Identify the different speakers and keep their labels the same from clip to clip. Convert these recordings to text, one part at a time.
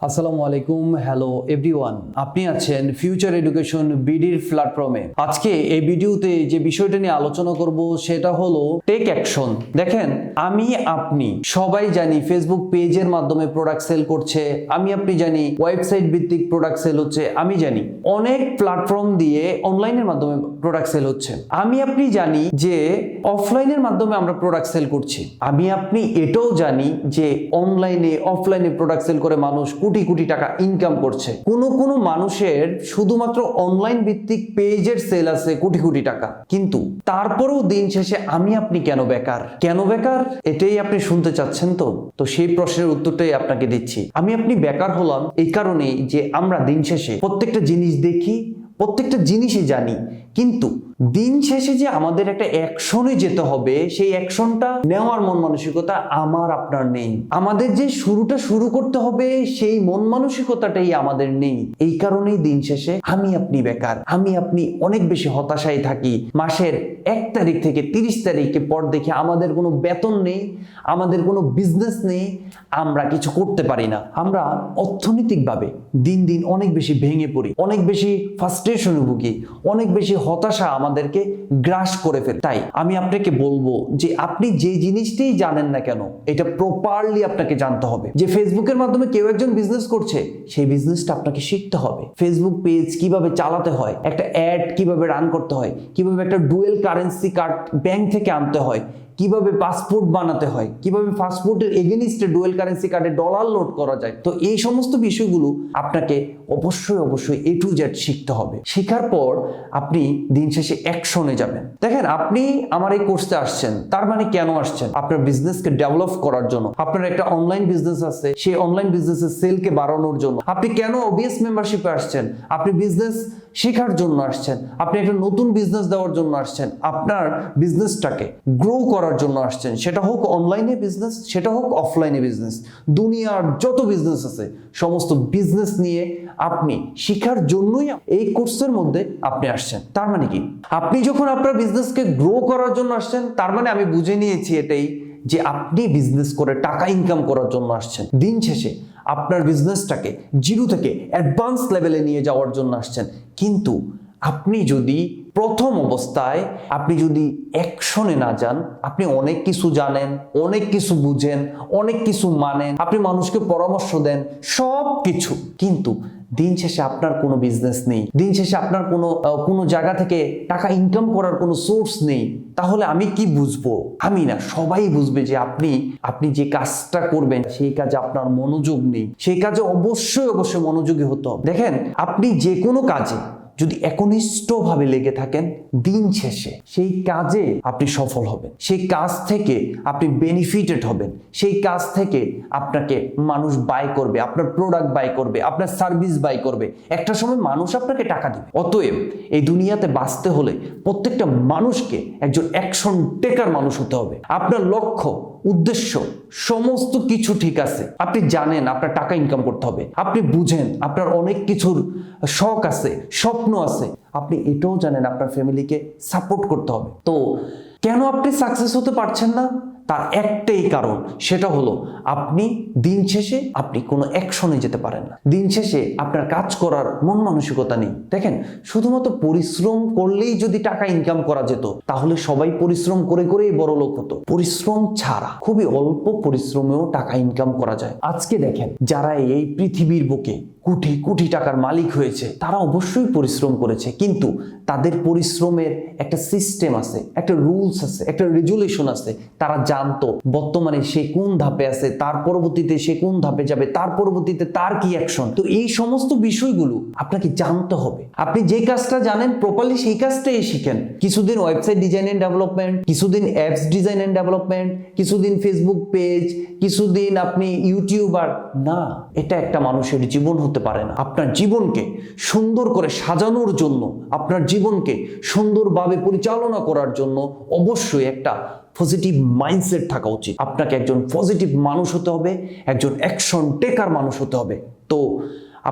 Speaker 1: আসসালামু আলাইকুম hello everyone আপনি আছেন ফিউচার এডুকেশন বিডির প্ল্যাটফর্মে আজকে এই ভিডিওতে যে বিষয়টা নিয়ে আলোচনা করব সেটা হলো টেক অ্যাকশন দেখেন, আমি, আপনি, সবাই জানি ফেসবুক পেজের মাধ্যমে প্রোডাক্ট সেল করছে, আমি, আপনি জানি ওয়েবসাইট ভিত্তিক প্রোডাক্ট সেল হচ্ছে, আমি জানি। অনেক প্ল্যাটফর্ম দিয়ে অনলাইনের মাধ্যমে প্রোডাক্ট সেল হচ্ছে। আমি আপনি জানি যে অফলাইনের মাধ্যমে আমরা প্রোডাক্ট সেল করছি। আমি আপনি এটাও জানি যে অনলাইনে অফলাইনে প্রোডাক্ট সেল করে মানুষ কোটি কোটি টাকা ইনকাম করছে। কোন কোন মানুষের শুধুমাত্র অনলাইন ভিত্তিক পেজের সেল আছে কোটি কোটি টাকা। কিন্তু তারপরেও দিন শেষে আমি আপনি কেন বেকার? কেন বেকার? এটাই আপনি শুনতে চাচ্ছেন তো? তো সেই প্রশ্নের উত্তরটাই আপনাকে দিচ্ছি। আমি আপনি বেকার হলাম এই কারণেই যে আমরা দিন শেষে প্রত্যেকটা জিনিস দেখি, প্রত্যেকটা জিনিসই জানি। কিন্তু দিন শেষে যে আমাদের একটা অ্যাকশনে যেতে হবে, সেই অ্যাকশনটা নেওয়ার মন মানসিকতা আমার, আপনার নেই। আমাদের যে শুরুটা শুরু করতে হবে, সেই মন মানসিকতাটাই আমাদের নেই। এই কারণেই দিন শেষে আমি আপনি বেকার, আমি আপনি অনেক বেশি হতাশায় থাকি। মাসের এক তারিখ থেকে তিরিশ তারিখে পর দেখে আমাদের কোনো বেতন নেই, আমাদের কোনো বিজনেস নেই, আমরা কিছু করতে পারি না। আমরা অর্থনৈতিকভাবে দিন দিন অনেক বেশি ভেঙে পড়ি, অনেক বেশি ফার্স্ট্রেশনে ভুগি, অনেক বেশি হতাশা আমাদেরকে গ্রাস করে ফেলে। তাই আমি আপনাকে বলব যে আপনি যে জিনিসটাই জানেন না কেন, এটা প্রপারলি আপনাকে জানতে হবে। যে ফেসবুকের মাধ্যমে কেউ একজন বিজনেস করছে, সেই বিজনেসটা আপনাকে শিখতে হবে। ফেসবুক পেজ কীভাবে চালাতে হয়, একটা অ্যাড কীভাবে রান করতে হয়, কীভাবে একটা ডুয়েল কারেন্সি কার্ড ব্যাংক থেকে আনতে হয়, কীভাবে পাসপোর্ট বানাতে হয়, কীভাবে পাসপোর্টের এগেনিস্টে ডুয়েল কারেন্সি কার্ডে ডলার লোড করা যায়। তো এই সমস্ত বিষয়গুলো আপনাকে অবশ্যই অবশ্যই এ টু জেড শিখতে হবে। শেখার পর আপনি দিন শেষে অ্যাকশনে যাবেন। দেখেন, আপনি আমার এই কোর্সে আসছেন, তার মানে কেন আসছেন? আপনার বিজনেসকে ডেভেলপ করার জন্য, আপনার একটা অনলাইন বিজনেস আছে, সেই অনলাইন বিজনেসের সেলকে বাড়ানোর জন্য। আপনি কেন ওবিএস মেম্বারশিপে আসছেন? আপনি বিজনেস শেখার জন্য আসছেন, আপনি একটা নতুন বিজনেস দেওয়ার জন্য আসছেন, আপনার বিজনেসটাকে গ্রো করার জন্য আসছেন। সেটা হোক অনলাইনে বিজনেস সেটা হোক অফলাইনে বিজনেস দুনিয়ার যত বিজনেস আছে, সমস্ত বিজনেস নিয়ে আপনি শেখার জন্যই এই কোর্সের মধ্যে আপনি আসছেন। তার মানে কি? আপনি যখন আপনার বিজনেসকে গ্রো করার জন্য আসছেন, তার মানে আমি বুঝে নিয়েছি এটাই যে আপনি বিজনেস করে টাকা ইনকাম করার জন্য আসছেন। দিন শেষে আপনার বিজনেসটাকে জিরো থেকে অ্যাডভান্স লেভেলে নিয়ে যাওয়ার জন্য আসছেন। কিন্তু আপনি যদি প্রথম অবস্থায় আপনি যদি অ্যাকশনে না যান, আপনি অনেক কিছু জানেন, অনেক কিছু বুঝেন, অনেক কিছু মানেন, আপনি মানুষকে পরামর্শ দেন সব কিছু কিন্তু দিন শেষে আপনার কোনো বিজনেস নেই। দিন শেষে আপনার কোনো কোনো জায়গা থেকে টাকা ইনকাম করার কোনো সোর্স নেই। তাহলে আমি কি বুঝব? আমি না, সবাই বুঝবে যে আপনি আপনি যে কাজটা করবেন, সেই কাজে আপনার মনোযোগ নেই। সেই কাজে অবশ্যই অবশ্যই মনোযোগী হতো দেখেন, আপনি যে কোনো কাজে যদি একনিষ্ঠভাবে লেগে থাকেন, দিন শেষে সেই কাজে আপনি সফল হবেন। সেই কাজ থেকে আপনি বেনিফিটেড হবেন। সেই কাজ থেকে আপনাকে মানুষ বাই করবে, আপনার প্রোডাক্ট বাই করবে, আপনার সার্ভিস বাই করবে। একটা সময় মানুষ আপনাকে টাকা দিবে। অতএব এই দুনিয়াতে বাঁচতে হলে প্রত্যেকটা মানুষকে একজন অ্যাকশন টেকার মানুষ হতে হবে। আপনার লক্ষ্য উদ্দেশ্য, সমস্ত কিছু ঠিক আছে। আপনি জানেন আপনার টাকা ইনকাম করতে হবে। আপনি বুঝেন আপনার অনেক কিছুর শখ আছে, স্বপ্ন আছে। আপনি এটাও জানেন আপনার ফ্যামিলিকে সাপোর্ট করতে হবে। তো কেন আপনি সাকসেস হতে পারছেন না? তার একটাই কারণ, সেটা হলো আপনি দিন শেষে আপনি কোনো অ্যাকশনে যেতে পারেন না। দিন শেষে আপনার কাজ করার মন মানসিকতা নেই। দেখেন, শুধুমাত্র পরিশ্রম করলেই যদি টাকা ইনকাম করা যেত, তাহলে সবাই পরিশ্রম করে করেই বড় লোক হতো। পরিশ্রম ছাড়া, খুবই অল্প পরিশ্রমেও টাকা ইনকাম করা যায়। আজকে দেখেন, যারা এই পৃথিবীর বুকে কোটি কোটি টাকার মালিক হয়েছে, তারা অবশ্যই পরিশ্রম করেছে। কিন্তু তাদের পরিশ্রমের একটা সিস্টেম আছে, একটা রুলস আছে, একটা রেজুলেশন আছে। তারা জানতো বর্তমানে সে কোন ধাপে আছে, তার পরবর্তীতে সে কোন ধাপে যাবে, তার পরবর্তীতে তার কি অ্যাকশন তো এই সমস্ত বিষয়গুলো আপনাকে জানতে হবে। আপনি যে কাজটা জানেন প্রপারলি সেই কাজটাই শিখেন। কিছুদিন ওয়েবসাইট ডিজাইন এন্ড ডেভেলপমেন্ট কিছুদিন অ্যাপস ডিজাইন এন্ড ডেভেলপমেন্ট কিছুদিন ফেসবুক পেজ কিছুদিন আপনি ইউটিউবার, না, এটা একটা মানুষের জীবন হতে পারে না। আপনার জীবনকে সুন্দর করে সাজানোর জন্য, আপনার জীবনকে সুন্দরভাবে পরিচালনা করার জন্য অবশ্যই একটা পজিটিভ মাইন্ডসেট থাকা উচিত। আপনাকে একজন পজিটিভ মানুষ হতে হবে, একজন অ্যাকশন টেকার মানুষ হতে হবে। তো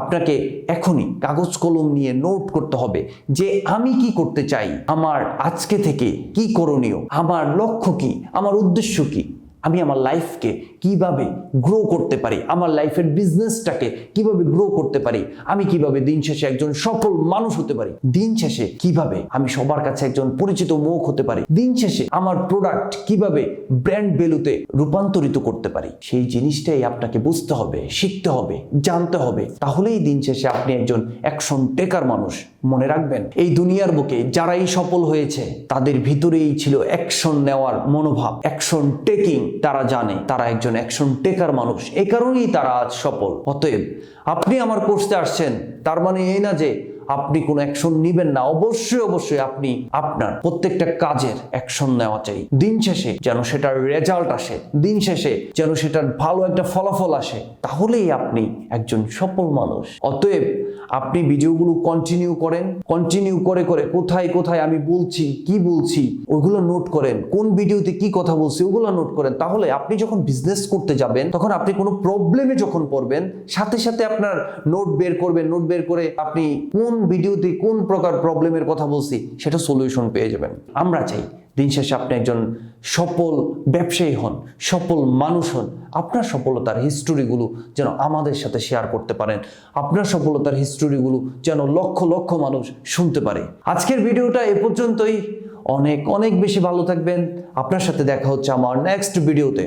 Speaker 1: আপনাকে এখনই কাগজ কলম নিয়ে নোট করতে হবে যে আমি কি করতে চাই, আমার আজকে থেকে কি করণীয়, আমার লক্ষ্য কি, আমার উদ্দেশ্য কি। আমি আমার লাইফকে কীভাবে গ্রো করতে পারি? আমার লাইফের বিজনেসটাকে কীভাবে গ্রো করতে পারি? আমি কীভাবে দিন শেষে একজন সফল মানুষ হতে পারি? দিন শেষে কীভাবে আমি সবার কাছে একজন পরিচিত মুখ হতে পারি? দিন শেষে আমার প্রোডাক্ট কীভাবে ব্র্যান্ড ভ্যালুতে রূপান্তরিত করতে পারি? সেই জিনিসটাই আপনাকে বুঝতে হবে, শিখতে হবে, জানতে হবে। তাহলেই দিন শেষে আপনি একজন অ্যাকশন টেকার মানুষ। মনে রাখবেন, এই দুনিয়ার বুকে যারাই সফল হয়েছে, তাদের ভিতরেই ছিল অ্যাকশন নেওয়ার মনোভাব অ্যাকশন টেকিং তারা জানে, তারা একজন অ্যাকশন টেকার মানুষ। এ কারণেই তারা আজ সফল। অতএব আপনি আমার কোর্সে আসছেন, তার মানে এই না যে আপনি কোনো অ্যাকশন নিবেন না। অবশ্যই অবশ্যই আপনি আপনার প্রত্যেকটা কাজের অ্যাকশন নেওয়া চাই। দিন শেষে যেন সেটার রেজাল্ট আসে। দিন শেষে যেন সেটার ভালো একটা ফলাফল আসে। তাহলেই আপনি একজন সফল মানুষ। অতএব আপনি ভিডিওগুলো কন্টিনিউ করেন। কন্টিনিউ করে করে কোথায় কোথায় আমি বলছি, কি বলছি, ওইগুলো নোট করেন। কোন ভিডিওতে কি কথা বলছি, ওগুলো নোট করেন। তাহলে আপনি যখন বিজনেস করতে যাবেন, তখন আপনি কোনো প্রবলেমে যখন পড়বেন, সাথে সাথে আপনার নোট বের করবেন। নোট বের করে আপনি কোন ভিডিওতে কোন প্রকার প্রবলেমের কথা বলছি, সেটা সলিউশন পেয়ে যাবেন। আমরা চাই দিন শেষে আপনি একজন সফল ব্যবসায়ী হন, সফল মানুষ হন। আপনার সফলতার হিস্টোরিগুলো যেন আমাদের সাথে শেয়ার করতে পারেন। আপনার সফলতার হিস্টোরিগুলো যেন লক্ষ লক্ষ মানুষ শুনতে পারে। আজকের ভিডিওটা এ পর্যন্তই। অনেক অনেক বেশি ভালো থাকবেন। আপনার সাথে দেখা হচ্ছে আমার নেক্সট ভিডিওতে